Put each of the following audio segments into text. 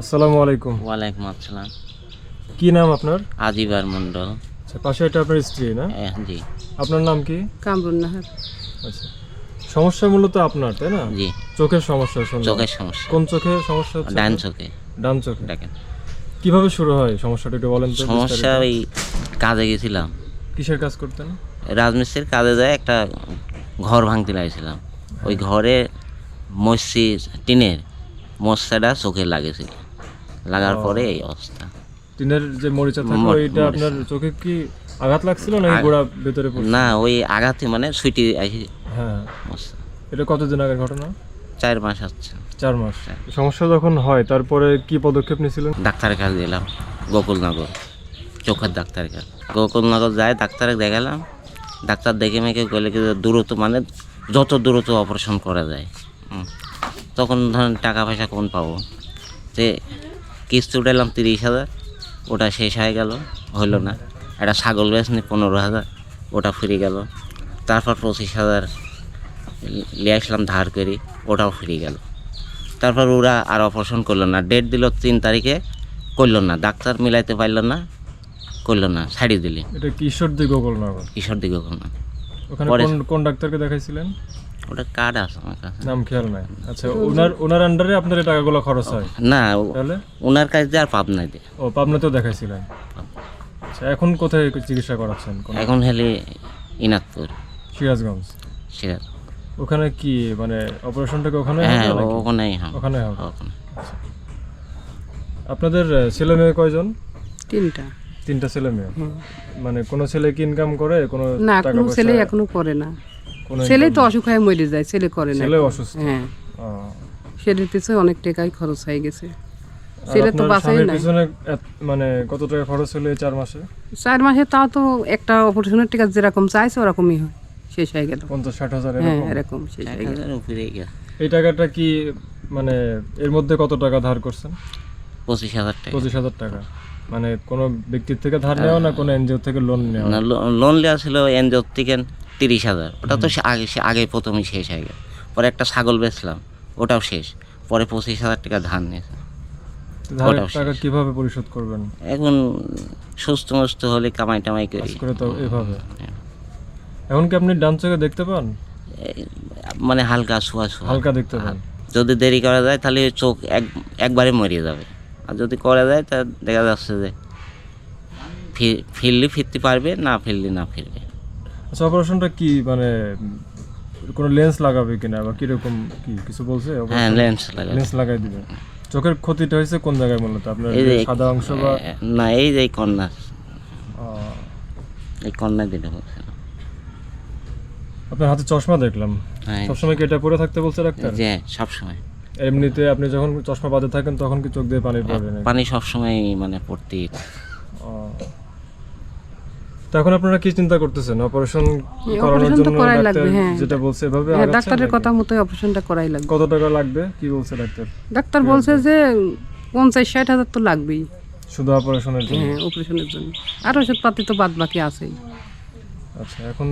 আসসালামু আলাইকুম। ওয়ালাইকুম আসসালাম। কি নাম আপনার? আজিবার মন্ডল আচ্ছা পাশে এটা আপনার স্ত্রী না? জি। আপনার নাম কি? কামরুন নাহার। আচ্ছা সমস্যা মূলত আপনার তাই না? জি। চোখের সমস্যা চোখের সমস্যা। কোন চোখে সমস্যা হচ্ছে? ডান চোখে। ডান চোখে। দেখেন। কীভাবে শুরু হয় সমস্যাটা একটু বলেন তো সমস্যা ওই কাজে গেছিলাম। কিসের কাজ করতেন? রাজমিস্ত্রির কাজে যায় একটা ঘর ভাঙতে লাগছিলাম। ওই ঘরে মসি টিনের মশাটা চোখে লাগেছিল। লাগার পরে এই অবস্থা। টিনের যে মরিচা থাকে ওইটা আপনার চোখে কি আঘাত লাগছিল না গোড়া ভেতরে পড়ছে? না ওই আঘাতে মানে সুইটি আসি হ্যাঁ। এটা কতদিন আগের ঘটনা? চার মাস হচ্ছে। চার মাস। সমস্যা যখন হয় তারপরে কি পদক্ষেপ নিয়েছিলেন? ডাক্তারের কাছে দিলাম গোকুলনগর চোখের ডাক্তারের কাছে। গোকুলনগর যায় ডাক্তারে দেখালাম। ডাক্তার দেখে মেখে গেলে কি দ্রুত মানে যত দ্রুত অপারেশন করা যায়। হুম। তখন ধরেন টাকা পয়সা কোন পাবো? যে কিস্তি উঠালাম তিরিশ হাজার ওটা শেষ হয়ে গেল হলো না। একটা ছাগল বেশ বেচনি পনেরো হাজার ওটা ফিরে গেল। তারপর পঁচিশ হাজার নিয়ে আসলাম ধার করি ওটাও ফিরে গেল। তারপর ওরা আর অপারেশন করল না। ডেট দিল তিন তারিখে করল না। ডাক্তার মিলাইতে পারল না করল না। ছাড়িয়ে দিলি। এটা কিশোর দিক গোকুলনগর কিশোর দিকে না। পরে- কোন কোন ডাক্তারকে দেখাইছিলেন? ওটা কার্ড আছে আমার কাছে। নাম খেয়াল নাই। আচ্ছা ওনার ওনার আন্ডারে আপনার এই টাকাগুলো খরচ হয়? না তাহলে? ওনার কাছে আর পাব নাই দে। ও পাবনাতেও দেখাইছিলেন? আচ্ছা এখন কোথায় চিকিৎসা করাচ্ছেন? এখন হেলে ইনাতপুর সিরাজগঞ্জ? সিরাজ। ওখানে কি মানে অপারেশনটাকে ওখানে হ্যাঁ ওখানেই হ্যাঁ ওখানে হবে। আপনাদের ছেলে মেয়ে কয়জন? তিনটা। তিনটা ছেলে মেয়ে? মানে কোনো ছেলে কি ইনকাম করে কোনো না কোনো ছেলে এখনও করে না। ছেলে তো অসুখ হয়ে মরে যায় ছেলে করে না। ছেলে অসুস্থ। হ্যাঁ। ছেলের পিছনে অনেক টাকাই খরচ হয়ে গেছে। ছেলে তো বাঁচাই নাই। পিছনে মানে কত টাকা খরচ হলো এই চার মাসে? চার মাসে তাও তো একটা অপারেশনের টাকা যেরকম চাইছে ওরকমই হয়। শেষ হয়ে গেল। পঞ্চাশ ষাট হাজার হ্যাঁ এরকম? শেষ হয়ে গেল। এই টাকাটা কি মানে এর মধ্যে কত টাকা ধার করছেন? পঁচিশ হাজার টাকা। পঁচিশ হাজার টাকা। মানে কোনো ব্যক্তির থেকে ধার নেওয়া না কোনো এনজিও থেকে লোন নেওয়া? না লোন নেওয়া ছিল এনজিও থেকে তিরিশ হাজার। ওটা তো সে আগে সে আগে প্রথমেই শেষ হয়ে গেল পরে একটা ছাগল বেচলাম ওটাও শেষ। পরে পঁচিশ হাজার টাকা ধান নিয়েছে। টাকা কীভাবে পরিশোধ করবেন? এখন সুস্থ মস্ত হলে কামাই টামাই করি। করে তো এভাবে। এখন কি আপনি ডান চোখে দেখতে পান? মানে হালকা শোয়া শোয়া হালকা দেখতে পান? যদি দেরি করা যায় তাহলে চোখ এক একবারে মরিয়ে যাবে। আর যদি করা যায় তা দেখা যাচ্ছে যে ফিরলে ফিরতে পারবে না ফিরলে না ফিরবে। আচ্ছা অপারেশনটা কি মানে কোনো লেন্স লাগাবে কিনা বা কীরকম কি? কিছু বলছে? হ্যাঁ লেন্স লাগে লেন্স লাগাই দিবে। চোখের ক্ষতিটা হয়েছে কোন জায়গায় মূলত আপনার সাদা অংশ বা না এই যে এই এই দিলে আপনার হাতে চশমা দেখলাম। হ্যাঁ সবসময় কি এটা পরে থাকতে বলছে ডাক্তার? সবসময়। এমনিতে আপনি যখন চশমা বাদে থাকেন তখন কি চোখ দিয়ে পানি পড়ে পানি সবসময় মানে পড়তে তো এখন আপনারা কি চিন্তা করতেছেন? অপারেশন করানোর জন্য করাই ডাক্তার লাগবে, হ্যাঁ। যেটা বলছে এভাবে হ্যাঁ ডাক্তারের কথা মতোই অপারেশনটা করাই লাগবে। কত টাকা লাগবে? কি বলছে ডাক্তার? ডাক্তার বলছে যে পঞ্চাশ ষাট হাজার তো লাগবেই। শুধু অপারেশনের জন্য? হ্যাঁ অপারেশনের জন্য। আর ওষুধপাতি তো বাদ বাকি আছেই। আচ্ছা এখন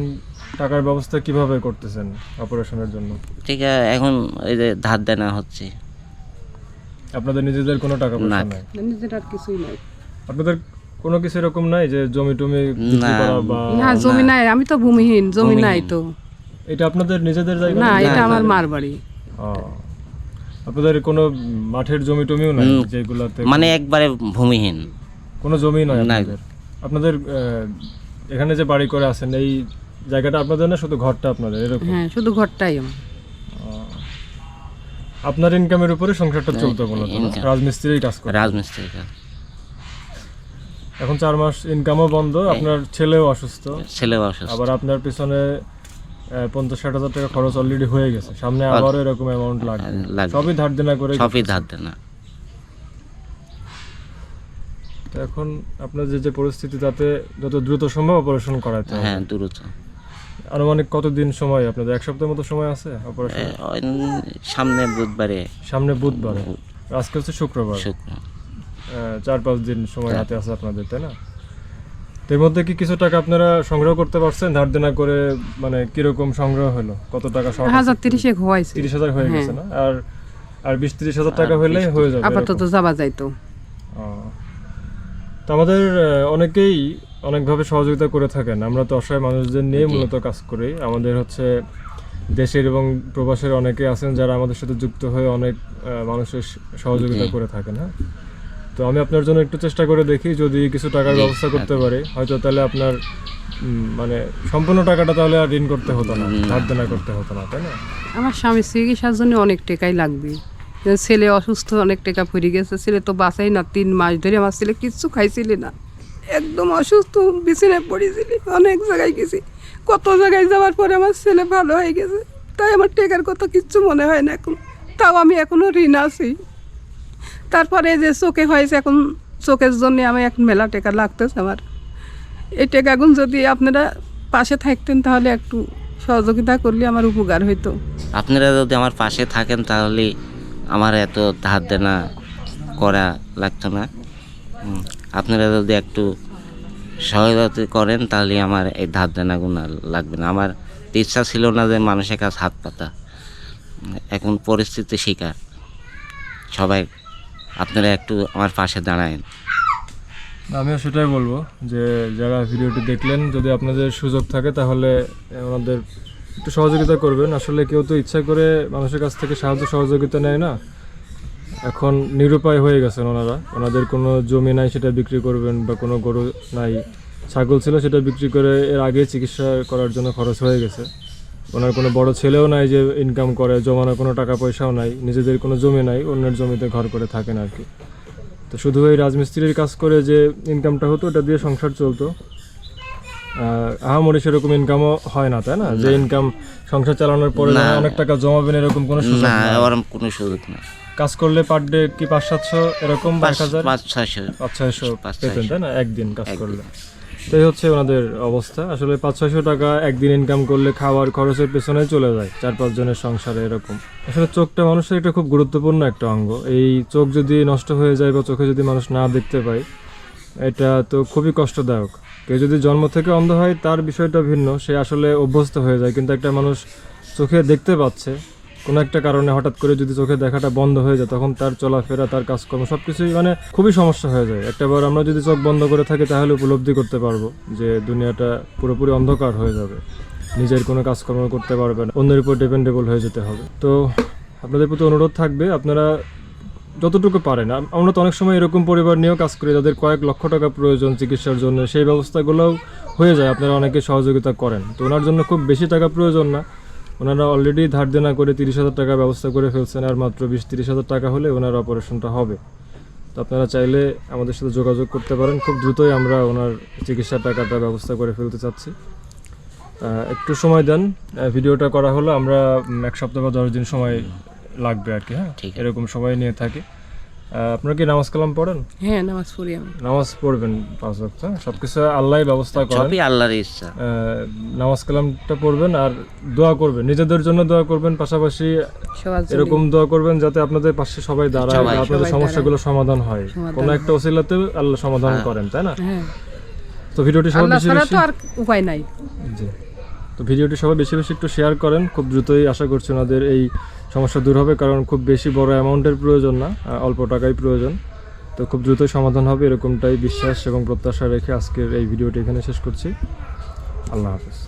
টাকার ব্যবস্থা কীভাবে করতেছেন অপারেশনের জন্য? ঠিক আছে এখন এই যে ধার দেনা হচ্ছে। আপনাদের নিজেদের কোনো টাকা পয়সা নাই? নিজের আর কিছুই নাই। আপনাদের কোনো কিছু এরকম নাই যে জমি টমি বিক্রি না। করা বা না জমি নাই আমি তো ভূমিহীন জমি নাই তো। এটা আপনাদের নিজেদের জায়গা না এটা আমার মার বাড়ি। আপনাদের কোনো মাঠের জমি টমিও নাই যেগুলাতে মানে একবারে ভূমিহীন। কোনো জমি নয় আপনাদের? আপনাদের আহ, এখানে যে বাড়ি করে আছেন এই জায়গাটা আপনাদের না শুধু ঘরটা আপনাদের? এরকম? হ্যাঁ শুধু ঘরটাই আমার। আপনার ইনকামের উপরে সংসারটা চলতো income। রাজমিস্ত্রির কাজ করে। রাজমিস্ত্রির কাজ। এখন চার মাস ইনকামও বন্ধ আপনার ছেলেও অসুস্থ। ছেলেও অসুস্থ। আবার আপনার পিছনে পঞ্চাশ ষাট হাজার টাকা খরচ অলরেডি হয়ে গেছে। সামনে আবারও এরকম অ্যামাউন্ট লাগবে। সবই ধার দেনা করে সবই ধার দেনা। তো এখন আপনার যে যে পরিস্থিতি তাতে যত দ্রুত সম্ভব অপারেশন করাতে হবে। হ্যাঁ দ্রুত। আনুমানিক কতদিন সময় আপনাদের? এক সপ্তাহের মতো সময় আছে অপারেশন সামনে বুধবারে। সামনে বুধবার। আজকে হচ্ছে শুক্রবার। শুক্র আহ, চার পাঁচ দিন সময় হাতে আছে আপনাদের তাই না? তো এর মধ্যে কি কিছু টাকা আপনারা সংগ্রহ করতে পারছেন? ধার দেনা করে মানে কীরকম সংগ্রহ হলো? কত টাকা সহ? হাজার তিরিশে হওয়াইছে তিরিশ হাজার হয়ে গেছে না? আর আর বিশ তিরিশ হাজার টাকা হলে হয়ে যাবে আপাতত। যাওয়া যাইতো। তো। আমাদের অনেকেই অনেকভাবে সহযোগিতা করে থাকেন। আমরা তো অসহায় মানুষদের নিয়ে মূলত কাজ করি। আমাদের হচ্ছে দেশের এবং প্রবাসের অনেকে আছেন যারা আমাদের সাথে যুক্ত হয়ে অনেক আহ, মানুষের সহযোগিতা করে থাকেন হ্যাঁ? তো আমি আপনার জন্য একটু চেষ্টা করে দেখি যদি কিছু টাকার ব্যবস্থা করতে আচ্ছা। পারি। হয়তো তাহলে আপনার মানে সম্পূর্ণ টাকাটা তাহলে আর ঋণ করতে হতো না। ধার দেনা করতে হতো না তাই না? আমার স্বামী চিকিৎসার জন্য অনেক টাকাই লাগবে। ছেলে অসুস্থ অনেক টাকা পড়ে গেছে ছেলে তো বাঁচাই না তিন মাস ধরে আমার ছেলে কিচ্ছু খাইছিলি না। একদম অসুস্থ বিছানায় পড়েছিলি অনেক জায়গায় গেছি। কত জায়গায় যাওয়ার পরে আমার ছেলে ভালো হয়ে গেছে। তাই আমার টেকার কথা কিচ্ছু মনে হয় না এখন। তাও আমি এখনও ঋণ আছি। তারপরে যে চোখে হয়েছে এখন চোখের জন্য আমি এখন মেলা টেকা লাগতেছে আমার। এই টেকাগুন যদি আপনারা পাশে থাকতেন তাহলে একটু সহযোগিতা করলে আমার উপকার হইতো। আপনারা যদি আমার পাশে থাকেন তাহলে আমার এত ধার দেনা করা লাগতো না। আপনারা যদি একটু সহায়তা করেন তাহলে আমার এই ধার দেনাগুলো লাগবে না। আমার ইচ্ছা ছিল না যে মানুষের কাছে হাত পাতা। এখন পরিস্থিতি শিকার। সবাই আপনারা একটু আমার পাশে দাঁড়ায়েন। আমিও সেটাই বলব যে, যারা ভিডিওটি দেখলেন, যদি আপনাদের সুযোগ থাকে, তাহলে ওনাদের একটু সহযোগিতা করবেন। আসলে কেউ তো ইচ্ছা করে মানুষের কাছ থেকে সাহায্য, সহযোগিতা নেয় না। এখন নিরুপায় হয়ে গেছেন ওনারা। ওনাদের কোনো জমি নাই, সেটা বিক্রি করবেন বা কোনো গরু নাই, ছাগল ছিল, সেটা বিক্রি করে এর আগে চিকিৎসা করার জন্য খরচ হয়ে গেছে। ওনার কোনো বড় ছেলেও নাই যে ইনকাম করে জমানোর কোনো টাকা পয়সাও নাই নিজেদের কোনো জমি নাই অন্যের জমিতে ঘর করে থাকেন আর কি। তো শুধু এই রাজমিস্ত্রির কাজ করে যে ইনকামটা হতো ওটা দিয়ে সংসার চলতো। আহামরি সেরকম ইনকামও হয় না তাই না? যে ইনকাম সংসার চালানোর পরে অনেক টাকা জমাবেন এরকম কোনো সুযোগ না। ওরকম কোনো সুযোগ না কাজ করলে পার ডে কি পাঁচ সাতশো এরকম পাঁচ হাজার? পাঁচ ছয়শো। পাঁচ ছয়শো। পেতেন। তাই না? একদিন কাজ একদিন। করলে তাই হচ্ছে ওনাদের অবস্থা। আসলে পাঁচ ছয়শো টাকা একদিন ইনকাম করলে খাওয়ার খরচের পেছনে চলে যায় চার পাঁচ জনের সংসারে এরকম। আসলে চোখটা মানুষের একটা খুব গুরুত্বপূর্ণ একটা অঙ্গ। এই চোখ যদি নষ্ট হয়ে যায় বা চোখে যদি মানুষ না দেখতে পায়, এটা তো খুবই কষ্টদায়ক। কেউ যদি জন্ম থেকে অন্ধ হয়, তার বিষয়টা ভিন্ন। সে আসলে অভ্যস্ত হয়ে যায়, কিন্তু একটা মানুষ চোখে দেখতে পাচ্ছে কোনো একটা কারণে হঠাৎ করে যদি চোখে দেখাটা বন্ধ হয়ে যায়, তখন তার চলাফেরা, তার কাজকর্ম সব কিছুই মানে খুবই সমস্যা হয়ে যায়। একটাবার আমরা যদি চোখ বন্ধ করে থাকি, তাহলে উপলব্ধি করতে পারব যে দুনিয়াটা পুরোপুরি অন্ধকার হয়ে যাবে। নিজের কোনো কাজকর্ম করতে পারবে না। অন্যের উপর ডিপেন্ডেবল হয়ে যেতে হবে। তো আপনাদের প্রতি অনুরোধ থাকবে, আপনারা যতটুকু পারেন। আম- আমরা তো অনেক সময় এরকম পরিবার নিয়েও কাজ করি, যাদের কয়েক লক্ষ টাকা প্রয়োজন চিকিৎসার জন্য, সেই ব্যবস্থাগুলোও হয়ে যায়, আপনারা অনেকে সহযোগিতা করেন। তো ওনার জন্য খুব বেশি টাকা প্রয়োজন না। ওনারা অলরেডি ধার দেনা করে তিরিশ হাজার টাকা ব্যবস্থা করে ফেলছেন আর মাত্র বিশ তিরিশ হাজার টাকা হলে ওনার অপারেশনটা হবে। তো আপনারা চাইলে আমাদের সাথে যোগাযোগ করতে পারেন। খুব দ্রুতই আমরা ওনার চিকিৎসার টাকাটা ব্যবস্থা করে ফেলতে চাচ্ছি। একটু সময় দেন। ভিডিওটা করা হলো আমরা এক সপ্তাহ বা দশ দিন সময় লাগবে আর কি হ্যাঁ? এরকম সময় নিয়ে থাকি। আপনারা কি নামাজ কালাম পড়েন? হ্যাঁ নামাজ পড়ি আমি। নামাজ পড়বেন পাঁচ ওয়াক্ত। হ্যাঁ? সবকিছু আল্লাহ ব্যবস্থা করেন। সবই আল্লাহর ইচ্ছা। আহ, নামাজ কালামটা পড়বেন আর দোয়া করবেন। নিজেদের জন্য দোয়া করবেন পাশাপাশি সবার এরকম দোয়া করবেন যাতে আপনাদের পাশে সবাই দাঁড়ায় বা আপনাদের সমস্যাগুলো সমাধান হয়। কোনো একটা ওসিলাতে আল্লাহ সমাধান করেন তাই না? হ্যাঁ। তো ভিডিওটি আল্লাহ বেশি ছাড়া বেশি তো আর উপায় নাই। জি। তো ভিডিওটি সবাই বেশি বেশি একটু শেয়ার করেন। খুব দ্রুতই আশা করছি ওনাদের এই সমস্যা দূর হবে, কারণ খুব বেশি বড় অ্যামাউন্টের প্রয়োজন না অল্প টাকাই প্রয়োজন। তো খুব দ্রুতই সমাধান হবে, এরকমটাই বিশ্বাস এবং প্রত্যাশা রেখে আজকের এই ভিডিওটি এখানে শেষ করছি। আল্লাহ হাফেজ।